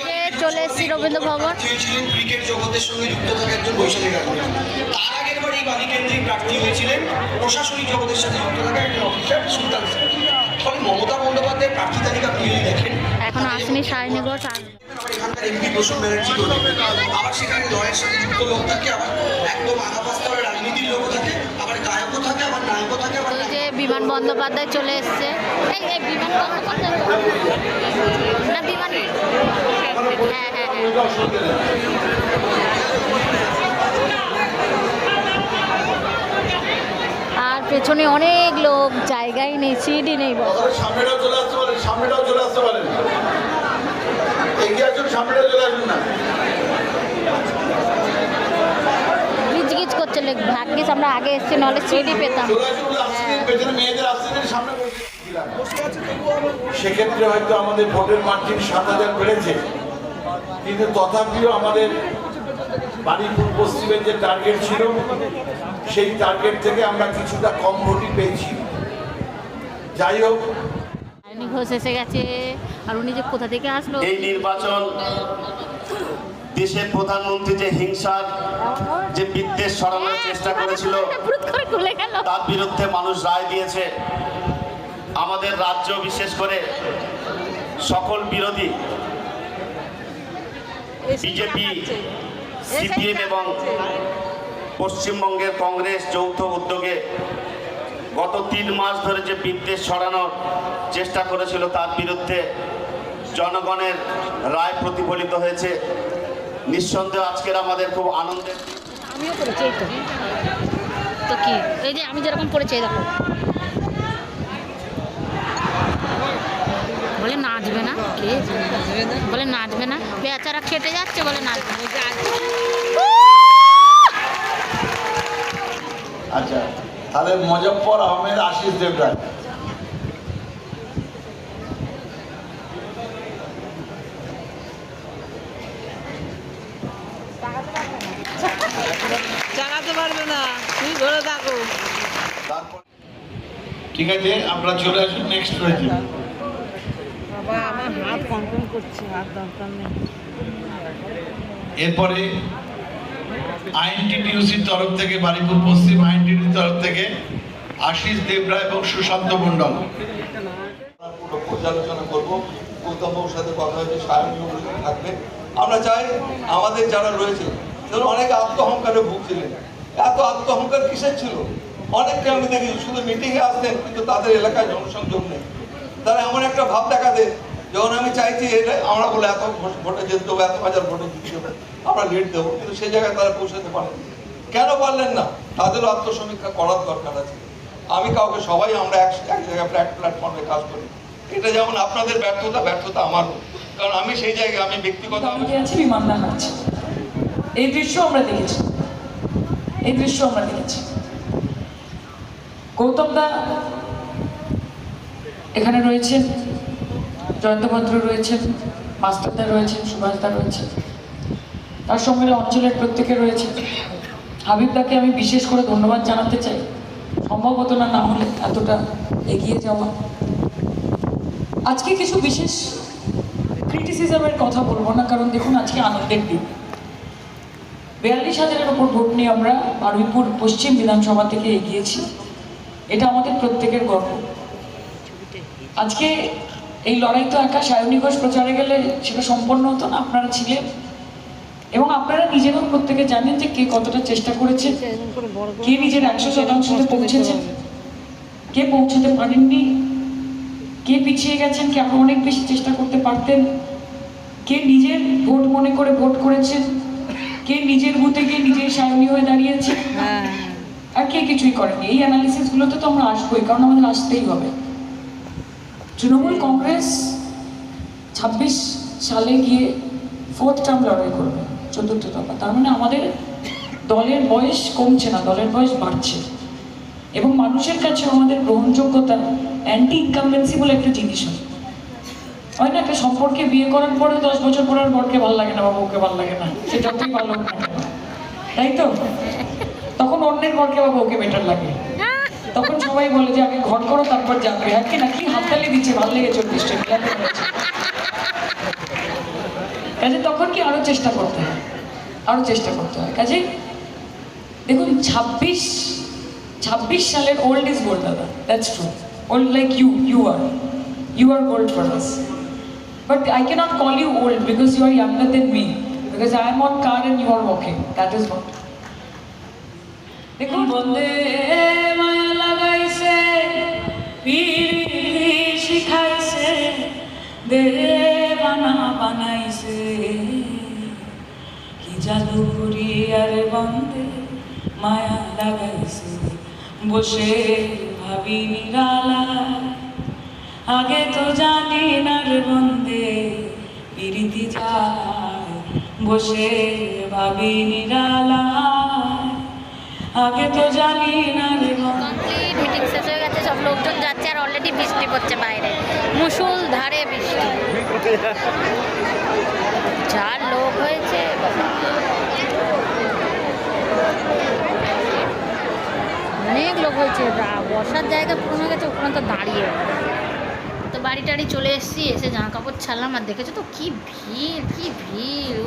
যে চলে এসেছি রবীন্দ্র ভবন? প্রার্থী হয়েছিলেন ক্রিকেট জগতের সঙ্গে যুক্ত থাকা একজন বৈশালী রাজনীতি তার আগের বার এই বালিকেন্দ্রিক প্রার্থী হয়েছিলেন প্রশাসনিক জগতের সাথে যুক্ত থাকা একজন অফিসার সুলতান ফলে মমতা বন্দ্যোপাধ্যায়ের প্রার্থী তালিকা আপনি যদি দেখেন এখন আসেনি সায়নী ঘোষ আবার এখানকার এমপি প্রসূন ব্যানার্জি আবার সেখানে লয়ের সাথে যুক্ত লোক থাকে আবার একদম আধাপাস স্তরের রাজনীতির লোক থাকে আবার গায়কও থাকে আবার নায়কও থাকে আবার এই যে বিমান বন্দ্যোপাধ্যায় চলে এসছে। এই এই বিমান বন্দ্যোপাধ্যায়? না বিমান হ্যাঁ হ্যাঁ হ্যাঁ। আর পেছনে অনেক লোক জায়গায় নেই সিটই নেই সামনেটাও চলে আসতে পারেন সামনেটাও চলে আসতে পারেন। এগিয়ে আসুন সামনেটাও চলে আসুন না। গিজ করছে ভাগ্যিস আমরা আগে এসছি নাহলে সিটই পেতাম। পেছনে মেয়েদের সামনে সেক্ষেত্রে হয়তো আমাদের ভোটের মার্জিন সাত হাজার বেড়েছে। কিন্তু তথাপিও আমাদের বাড়িপুর পশ্চিমের যে টার্গেট ছিল সেই টার্গেট থেকে আমরা কিছুটা কম ভোটই পেয়েছি। যাই হোক ঘোষ এসে গেছে আর উনি যে কোথা থেকে আসলো? এই নির্বাচন দেশের প্রধানমন্ত্রী যে হিংসার যে বিদ্বেষ সরানোর চেষ্টা করেছিল তার বিরুদ্ধে মানুষ রায় দিয়েছে। আমাদের রাজ্য বিশেষ করে সকল বিরোধী বিজেপি সিপিএম এবং পশ্চিমবঙ্গের কংগ্রেস যৌথ উদ্যোগে গত তিন মাস ধরে যে বিদ্বেষ ছড়ানোর চেষ্টা করেছিল তার বিরুদ্ধে জনগণের রায় প্রতিফলিত হয়েছে। নিঃসন্দেহে আজকের আমাদের খুব আনন্দের আমিও করেছি এই তো তো কি? এই যে আমি যেরকম করেছি দেখো। বলে নাচবে না? কে? বলে নাচবে না? বেচারা খেটে যাচ্ছে বলে নাচবে। আচ্ছা তাহলে মজফর আহমেদ আশিস দেবরায় চালাতে পারবে না তুই ধরে থাকো তারপর ঠিক আছে আপনারা চলে আসুন নেক্সট রয়েছে বাবা আমার হাত কন্ট্রোল করছে হাত দরকার নেই। এরপরে আইনটিটিউসির তরফ থেকে বারিপুর পশ্চিম আইনটিটিউসির তরফ থেকে আশিস দেবরা এবং সুশান্ত মণ্ডল। পর্যালোচনা করব। গৌতমবাবুর সাথে কথা হয়েছে সায়নীয় থাকবে। আমরা চাই আমাদের যারা রয়েছে ধরুন অনেকে আত্মহংকারে ভুগছিলেন। এত আত্মহংকার কিসের ছিল? অনেককে আমি দেখি শুধু মিটিংয়ে আসতেন কিন্তু তাদের এলাকায় জনসংযোগ নেই। তারা এমন একটা ভাব দেখা দেখাতে যখন আমি চাইছি এটা, আমরা বলে এত ভোট- জিততে হবে, এত হাজার ভোটে জিততে হবে, আমরা লিড দেবো, কিন্তু সেই জায়গায় তারা পৌঁছাতে পারেন। কেন পারলেন না? তাদেরও আত্মসমীক্ষা করার দরকার আছে। আমি কাউকে, সবাই আমরা এক এক জায়গায় ফ্ল্যাট প্ল্যাটফর্মে কাজ করি। এটা যেমন আপনাদের ব্যর্থতা ব্যর্থতা আমারও। কারণ আমি সেই জায়গায়, আমি ব্যক্তিগত এই দৃশ্য আমরা দেখেছি। এই দৃশ্য আমরা দেখেছি। গৌতম দা এখানে রয়েছেন, জয়ন্ত ভদ্র রয়েছেন মাস্টারদা রয়েছেন সুভাষদা রয়েছেন। তার সঙ্গে অঞ্চলের প্রত্যেকে রয়েছে হাবিবদাকে আমি বিশেষ করে ধন্যবাদ জানাতে চাই। সম্ভবত না না হলে এতটা এগিয়ে যাওয়া। আজকে কিছু বিশেষ ক্রিটিসিজমের কথা বলব না, কারণ দেখুন, আজকে আনন্দের দিন। বিয়াল্লিশ হাজারের ওপর ভোট নিয়ে আমরা বারুইপুর পশ্চিম বিধানসভা থেকে এগিয়েছি। এটা আমাদের প্রত্যেকের গর্ব। আজকে এই লড়াই তো একা সায়নী ঘোষ প্রচারে গেলে সেটা সম্পন্ন হতো না, আপনারা ছিলেন। এবং আপনারা নিজেরাও প্রত্যেকে জানেন যে কে কতটা চেষ্টা করেছে, কে নিজের একশো শতাংশতে পৌঁছেছেন কে পৌঁছতে পারেননি, কে পিছিয়ে গেছেন, কে আরও অনেক বেশি চেষ্টা করতে পারতেন, কে নিজের ভোট মনে করে ভোট করেছেন। কে নিজের বুথে গিয়ে নিজেই সায়নী হয়ে দাঁড়িয়েছে। হ্যাঁ। আর কে কিছুই করেনি। এই অ্যানালিসিস গুলোতে তো আমরা আসবোই কারণ আমাদের আসতেই হবে। তৃণমূল কংগ্রেস ছাব্বিশ সালে গিয়ে ফোর্থ টার্ম লড়াই করবে চতুর্থ দফা তার মানে আমাদের দলের বয়স কমছে না দলের বয়স বাড়ছে। এবং মানুষের কাছে আমাদের গ্রহণযোগ্যতা অ্যান্টি ইনকামবেন্সি বলে একটা জিনিস হয় হয় না, একটা সম্পর্কে বিয়ে করার পরে দশ বছর পর আর বরকে ভালো লাগে না বা বউকে ভালো লাগে না। সে যতই ভালো। তাই তো? তখন অন্যের বরকে বা বউকে বেটার লাগে। তখন সবাই বলে যে, আগে ঘর করো, তারপর যাবে। হ্যাঁ কি না? কি হাততালি দিচ্ছে? ভালো লেগেছে চল্লিশটা আরও চেষ্টা করতে হয়? আরও চেষ্টা করতে হয়। কাজেই দেখুন, ছাব্বিশ ছাব্বিশ সালের ওল্ড ইজ গোল্ড দাদা। That's true old like you you are you are gold for us but I cannot call you old because you are younger than me because I am on car and you are walking that is what দেখুন বন্দে মায়া লাগাইছে শিখাইছে দে বানা বানাইছে। কি মায়া লাগাইছে। বসে ভাবি নিরালা আগে তো জানি না বন্দে, পিরিতি যায় বসে ভাবি নিরালা আগে তো জানি না শেষ হয়ে গেছে, সব লোকজন যাচ্ছে আর অলরেডি বৃষ্টি পড়ছে বাইরে। মুসুল ধারে বৃষ্টি। যা লোক হয়েছে। অনেক লোক হয়েছে বসার জায়গা হয়ে গেছে, ওখানে তো দাঁড়িয়ে বাড়ি টাড়ি চলে এসেছি, এসে জামা কাপড় ছাড়লাম আর দেখেছ তো কি ভিড় কি ভিড়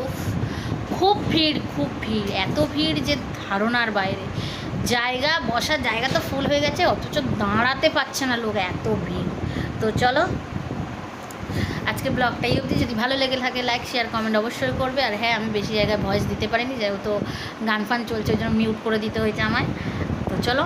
খুব ভিড় খুব ভিড়, এত ভিড় যে ধারণার বাইরে। জায়গা বসার জায়গা তো ফুল হয়ে গেছে, অথচ দাঁড়াতে পারছে না লোক, এত ভিড়। তো চলো, আজকে ব্লগটাই অবধি। যদি ভালো লেগে থাকে লাইক শেয়ার কমেন্ট অবশ্যই করবে। আর হ্যাঁ আমি বেশি জায়গায় ভয়েস দিতে পারিনি, যেহেতু গান ফান চলছে, ওই জন্য মিউট করে দিতে হয়েছে আমায়। তো চলো।